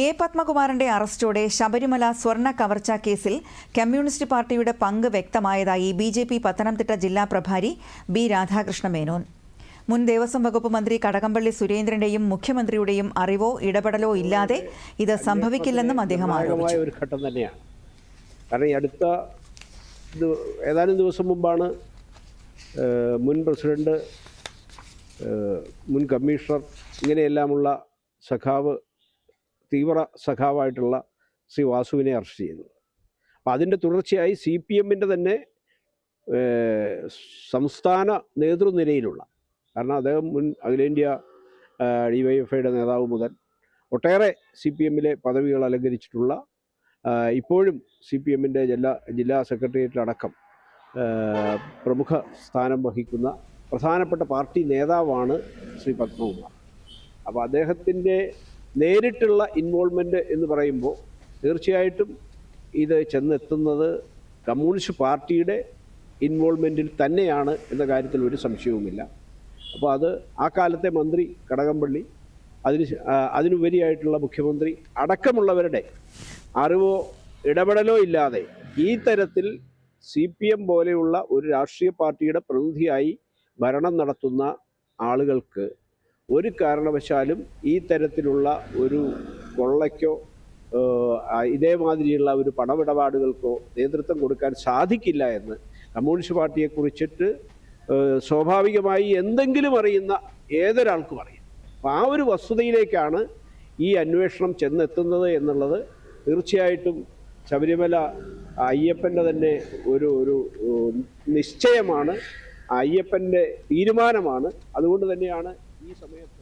A പത്മകുമാറിന്റെ അറസ്റ്റോടെ Sabarimala സ്വർണ കവർച്ചാ കേസിൽ communist പാർട്ടിയുടെ പങ്ക് വ്യക്തമായതായി ബി ജെ പി പത്തനംതിട്ട ജില്ലാ പ്രഭാരി ബി രാധാകൃഷ്ണ മേനോൻ. മുൻ ദേവസ്വം വകുപ്പ് മന്ത്രി കടകംപള്ളി സുരേന്ദ്രന്റെയും മുഖ്യമന്ത്രിയുടെയും അറിവോ ഇടപെടലോ ഇല്ലാതെ ഇത് സംഭവിക്കില്ലെന്നും അദ്ദേഹം ആരോപിച്ചു. ഒരു ഘട്ടം തന്നെയാണ്. കാരണം ഈ അടുത്ത ഏതാനും ദിവസം മുമ്പാണ് മുൻ പ്രസിഡന്റ് മുൻ കമ്മീഷണർ ഇങ്ങനെയെല്ലാമുള്ള സഖാവ് തീവ്ര സഖാവായിട്ടുള്ള ശ്രീ വാസുവിനെ അറസ്റ്റ് ചെയ്തത് അപ്പോൾ അതിന്റെ തുടർച്ചയായി സി പി എമ്മിന്റെ തന്നെ സംസ്ഥാന നേതൃനിരയിലുള്ള കാരണം അദ്ദേഹം മുൻ അഖിലേന്ത്യാ ഡി വൈ എഫ് ഐയുടെ നേതാവ് മുതൽ ഒട്ടേറെ സി പി എമ്മിലെ പദവികൾ അലങ്കരിച്ചിട്ടുള്ള ഇപ്പോഴും സി പി എമ്മിന്റെ ജില്ലാ ജില്ലാ സെക്രട്ടേറിയറ്റിലടക്കം പ്രമുഖ സ്ഥാനം വഹിക്കുന്ന പ്രധാനപ്പെട്ട പാർട്ടി നേതാവാണ് ശ്രീ പത്മകുമാർ. അപ്പോൾ അദ്ദേഹത്തിന്റെ നേരിട്ടുള്ള ഇൻവോൾവ്മെന്റ് എന്ന് പറയുമ്പോൾ തീർച്ചയായിട്ടും ഇത് ചെന്നെത്തുന്നത് കമ്മ്യൂണിസ്റ്റ് പാർട്ടിയുടെ ഇൻവോൾവ്മെന്റിൽ തന്നെയാണ് എന്ന കാര്യത്തിൽ ഒരു സംശയവുമില്ല. അപ്പോൾ അത് ആ കാലത്തെ മന്ത്രി കടകംപള്ളി അതിന് അതിനുപരിയായിട്ടുള്ള മുഖ്യമന്ത്രി അടക്കമുള്ളവരുടെ അറിവോ ഇടപെടലോ ഇല്ലാതെ ഈ തരത്തിൽ സി പി എം പോലെയുള്ള ഒരു രാഷ്ട്രീയ പാർട്ടിയുടെ പ്രതിനിധിയായി ഭരണം നടത്തുന്ന ആളുകൾക്ക് ഒരു കാരണവശാലും ഈ തരത്തിലുള്ള ഒരു കൊള്ളയ്ക്കോ ഇതേമാതിരിയുള്ള ഒരു പണമിടപാടുകൾക്കോ നേതൃത്വം കൊടുക്കാൻ സാധിക്കില്ല എന്ന് കമ്മ്യൂണിസ്റ്റ് പാർട്ടിയെ കുറിച്ചിട്ട് സ്വാഭാവികമായി എന്തെങ്കിലും അറിയുന്ന ഏതൊരാൾക്കും അറിയാം. അപ്പം ആ ഒരു വസ്തുതയിലേക്കാണ് ഈ അന്വേഷണം ചെന്നെത്തുന്നത് എന്നുള്ളത് തീർച്ചയായിട്ടും ശബരിമല അയ്യപ്പന്റെ തന്നെ ഒരു ഒരു നിശ്ചയമാണ്. അയ്യപ്പന്റെ തീരുമാനമാണ്. അതുകൊണ്ട് തന്നെയാണ് ഈ സമയത്ത്